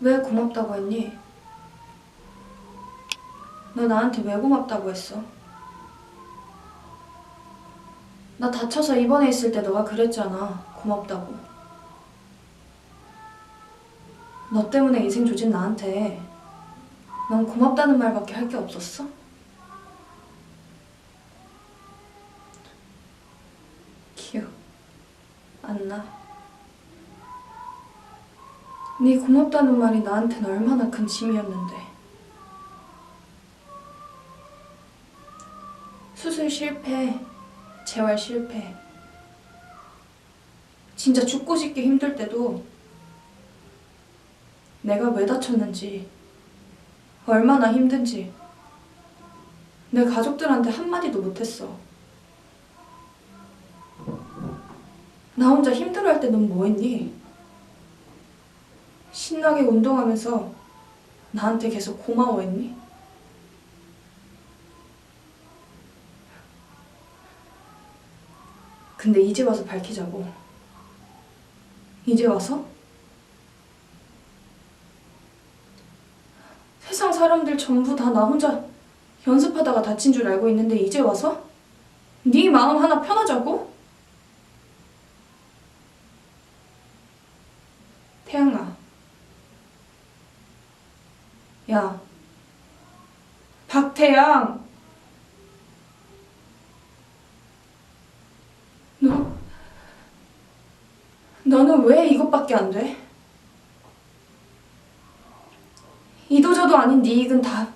왜 고맙다고 했니? 너 나한테 왜 고맙다고 했어? 나 다쳐서 입원해 있을 때 너가 그랬잖아. 고맙다고. 너 때문에 인생 조진 나한테 넌 고맙다는 말밖에 할 게 없었어? 기억 안 나. 네 고맙다는 말이 나한텐 얼마나 큰 짐이었는데. 수술 실패, 재활 실패. 진짜 죽고 싶기 힘들 때도 내가 왜 다쳤는지, 얼마나 힘든지 내 가족들한테 한마디도 못했어. 나 혼자 힘들어할 때 넌 뭐했니? 신나게 운동하면서 나한테 계속 고마워했니? 근데 이제 와서 밝히자고. 이제 와서? 세상 사람들 전부 다 나 혼자 연습하다가 다친 줄 알고 있는데 이제 와서? 네 마음 하나 편하자고? 태양아. 야. 박태양. 너, 너는 왜 이것밖에 안 돼? 이도저도 아닌 네 이익은 다,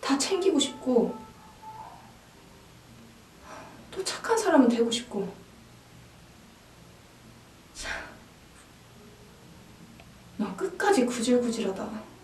다 챙기고 싶고, 또 착한 사람은 되고 싶고. 참, 너 끝까지 구질구질하다.